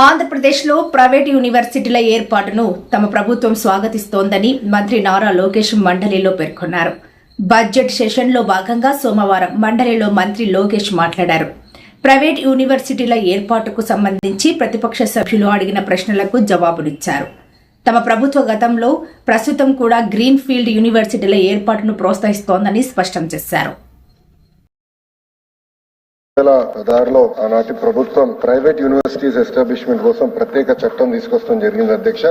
ఆంధ్రప్రదేశ్లో ప్రైవేట్ యూనివర్సిటీల ఏర్పాటును తమ ప్రభుత్వం స్వాగతిస్తోందని మంత్రి నారా లోకేష్ మండలిలో పేర్కొన్నారు. బడ్జెట్ సెషన్లో భాగంగా సోమవారం మండలిలో మంత్రి లోకేష్ మాట్లాడారు. ప్రైవేట్ యూనివర్సిటీల ఏర్పాటుకు సంబంధించి ప్రతిపక్ష సభ్యులు అడిగిన ప్రశ్నలకు జవాబునిచ్చారు. తమ ప్రభుత్వ గతంలో ప్రస్తుతం కూడా గ్రీన్ ఫీల్డ్ యూనివర్సిటీల ఏర్పాటును ప్రోత్సహిస్తోందని స్పష్టం చేశారు. వేల పదహారులో ఆనాటి ప్రభుత్వం ప్రైవేట్ యూనివర్సిటీస్ ఎస్టాబ్లిష్మెంట్ కోసం ప్రత్యేక చట్టం తీసుకొస్తాం జరిగింది అధ్యక్ష.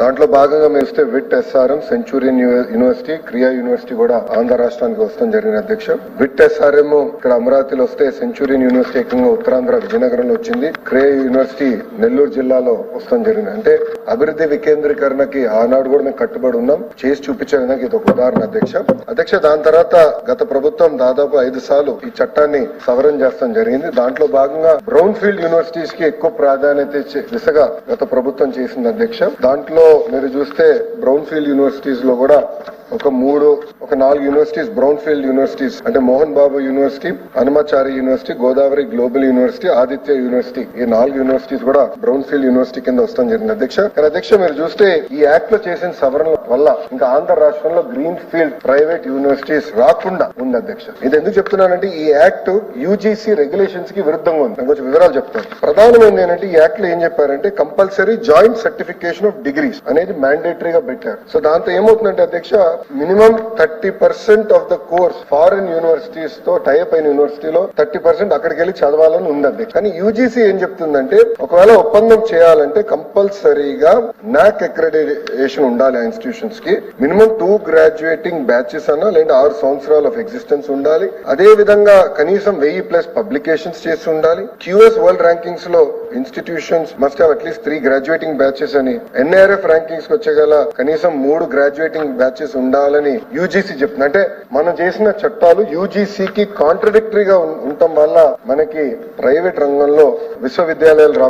దాంట్లో భాగంగా మేము ఇస్తే VIT SRM Centurion university Krea university కూడా ఆంధ్ర రాష్ట్రానికి వస్తాం జరిగింది అధ్యక్ష. విట్ ఎస్ఆర్ఎం ఇక్కడ అమరావతిలో వస్తే సెంచురియన్ యూనివర్సిటీ ఏకంగా ఉత్తరాంధ్ర విజయనగరంలో వచ్చింది. క్రియా యూనివర్సిటీ నెల్లూరు జిల్లాలో వస్తాం జరిగింది. అంటే అభివృద్ధి వికేంద్రీకరణకి ఆనాడు కూడా మేము కట్టుబడి ఉన్నాం. చేసి చూపించడానికి ఇది ఒక ఉదాహరణ అధ్యక్ష. అధ్యక్ష దాని తర్వాత గత ప్రభుత్వం దాదాపు ఐదు సార్లు ఈ చట్టాన్ని సవరణ చేస్తాం జరిగింది. దాంట్లో భాగంగా బ్రౌన్ ఫీల్డ్ యూనివర్సిటీస్కి ఎక్కువ ప్రాధాన్యత ఇచ్చే దిశగా గత ప్రభుత్వం చేసింది అధ్యక్ష. దాంట్లో మీరు చూస్తే బ్రౌన్ ఫీల్డ్ యూనివర్సిటీస్లో కూడా ఒక మూడు ఒక నాలుగు యూనివర్సిటీస్ బ్రౌన్ ఫీల్డ్ యూనివర్సిటీస్ అంటే Mohan Babu university Hanumachari university Godavari global university Aditya university ఈ నాలుగు యూనివర్సిటీస్ కూడా బ్రౌన్ ఫీల్డ్ యూనివర్సిటీ కింద వస్తాం జరిగింది అధ్యక్ష. కానీ అధ్యక్ష మీరు చూస్తే ఈ యాక్ట్లో చేసిన సవరణల వల్ల ఇంకా ఆంధ్ర రాష్ట్రంలో గ్రీన్ ఫీల్డ్ ప్రైవేట్ యూనివర్సిటీస్ రాకుండా ఉంది అధ్యక్ష. ఇది ఎందుకు చెప్తున్నానంటే ఈ యాక్ట్ యూజీసీ రెగ్యులేషన్స్కి విరుద్ధంగా ఉంది. కొంచెం వివరాలు చెప్తాను. ప్రధానమైనది ఏంటంటే ఈ యాక్ట్లో ఏం చెప్పారంటే compulsory joint certification of degrees అనేది మ్యాండేటరీ గా పెట్టారు. సో దాంతో ఏమవుతుందంటే అధ్యక్ష minimum thirty percent of the course foreign యూనివర్సిటీస్తో టైప్ అయిన యూనివర్సిటీలో థర్టీ పర్సెంట్ అక్కడికి వెళ్ళి చదవాలని ఉంది అధ్యక్ష. కానీ యూజీసీ ఏం చెప్తుందంటే ఒకవేళ ఒప్పందం చేయాలంటే కంపల్సరీగా నాక్ అక్రెడిటేషన్ ఉండాలి ఆ ఇన్స్టిట్యూషన్స్కి. మినిమం టూ గ్రాడ్యుయేటింగ్ బ్యాచెస్ అన్నా లేదా ఆరు సంవత్సరాలు ఆఫ్ ఎగ్జిస్టెన్స్ ఉండాలి. అదే విధంగా కనీసం వెయ్యి ప్లస్ పబ్లికేషన్స్ చేసి ఉండాలి. QS world ర్యాంకింగ్స్లో institutions must have at least three graduating batches అని ఎన్ఐఆర్ఎఫ్ ర్యాంకింగ్స్ వచ్చేగల కనీసం మూడు గ్రాడ్యుయేటింగ్ బ్యాచెస్ ఉండాలని యూజీసీ చెప్తుంది. అంటే మనం చేసిన చట్టాలు యూజీసీకి కాంట్రడిక్టరీగా ఉండటం వల్ల మనకి ప్రైవేట్ రంగంలో విశ్వవిద్యాలయాలు